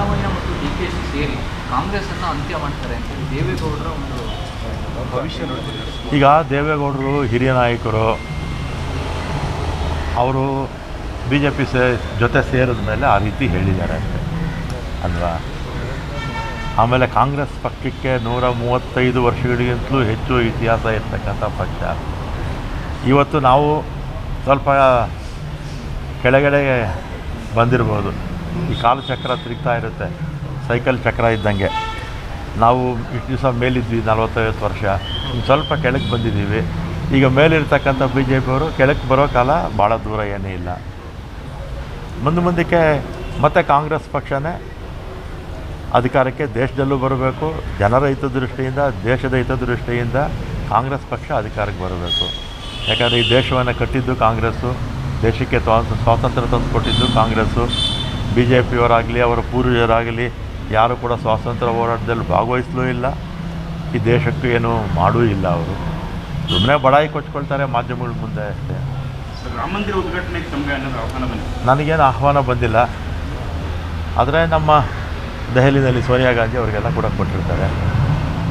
ಸಿದ್ದರಾಮಯ್ಯ ಮತ್ತು D K she ಸೇರಿ ಕಾಂಗ್ರೆಸ್ಸನ್ನು ಅಂತ್ಯ ಮಾಡ್ತಾರೆ ಅಂತೇಳಿ ದೇವೇಗೌಡರ ಒಂದು ಭವಿಷ್ಯ ನೋಡ್ತಿದ್ದಾರೆ. ಈಗ ದೇವೇಗೌಡರು ಹಿರಿಯ ನಾಯಕರು, ಅವರು ಬಿ ಜೆ ಪಿ ಸೇ, ಜೊತೆ ಸೇರಿದ ಮೇಲೆ ಆ ರೀತಿ ಹೇಳಿದ್ದಾರೆ ಅಷ್ಟೇ, ಅಲ್ವಾ? ಆಮೇಲೆ ಕಾಂಗ್ರೆಸ್ ಪಕ್ಷಕ್ಕೆ ನೂರ ಮೂವತ್ತೈದು ವರ್ಷಗಳಿಗಿಂತಲೂ ಹೆಚ್ಚು ಇತಿಹಾಸ ಇರ್ತಕ್ಕಂಥ ಪಕ್ಷ. ಇವತ್ತು ನಾವು ಸ್ವಲ್ಪ ಕೆಳಗಡೆ ಬಂದಿರ್ಬೋದು. ಈ ಕಾಲು ಚಕ್ರ ತಿರುಗ್ತಾ ಇರುತ್ತೆ, ಸೈಕಲ್ ಚಕ್ರ ಇದ್ದಂಗೆ. ನಾವು ಇಷ್ಟು ದಿವಸ ಮೇಲಿದ್ವಿ, ನಲ್ವತ್ತೈವತ್ತು ವರ್ಷ. ಸ್ವಲ್ಪ ಕೆಳಗೆ ಬಂದಿದ್ದೀವಿ. ಈಗ ಮೇಲಿರ್ತಕ್ಕಂಥ ಬಿ ಜೆ ಪಿಯವರು ಕೆಳಗೆ ಬರೋ ಕಾಲ ಭಾಳ ದೂರ ಏನೇ ಇಲ್ಲ. ಮುಂದೆ ಮುಂದಕ್ಕೆ ಮತ್ತೆ ಕಾಂಗ್ರೆಸ್ ಪಕ್ಷನೇ ಅಧಿಕಾರಕ್ಕೆ ದೇಶದಲ್ಲೂ ಬರಬೇಕು, ಜನರ ಹಿತದೃಷ್ಟಿಯಿಂದ, ದೇಶದ ಹಿತದೃಷ್ಟಿಯಿಂದ ಕಾಂಗ್ರೆಸ್ ಪಕ್ಷ ಅಧಿಕಾರಕ್ಕೆ ಬರಬೇಕು. ಯಾಕಂದರೆ ಈ ದೇಶವನ್ನು ಕಟ್ಟಿದ್ದು ಕಾಂಗ್ರೆಸ್ಸು, ದೇಶಕ್ಕೆ ಸ್ವಾ- ಸ್ವಾತಂತ್ರ್ಯ ತಂದು ಕೊಟ್ಟಿದ್ದು ಕಾಂಗ್ರೆಸ್ಸು. ಬಿ ಜೆ ಪಿಯವರಾಗಲಿ ಅವರ ಪೂರ್ವಜರಾಗಲಿ ಯಾರು ಕೂಡ ಸ್ವಾತಂತ್ರ್ಯ ಹೋರಾಟದಲ್ಲಿ ಭಾಗವಹಿಸಲೂ ಇಲ್ಲ. ಈ ದೇಶಕ್ಕೂ ಏನು ಮಾಡೂ ಇಲ್ಲ ಅವರು. ಸುಮ್ಮನೆ ಬಡಾಯಿ ಕೊಚ್ಕೊಳ್ತಾರೆ ಮಾಧ್ಯಮಗಳ ಮುಂದೆ ಅಷ್ಟೇ. ರಾಮ ಮಂದಿರ ಉದ್ಘಾಟನೆಗೆ ತಮಗೆ ಅನ್ನೋದು ಆಹ್ವಾನ ಬಂದಿದೆ ನನಗೇನು ಆಹ್ವಾನ ಬಂದಿಲ್ಲ. ಆದರೆ ನಮ್ಮ ದೆಹಲಿನಲ್ಲಿ ಸೋನಿಯಾ ಗಾಂಧಿ ಅವರಿಗೆಲ್ಲ ಕೂಡ ಕೊಟ್ಟಿರ್ತಾರೆ.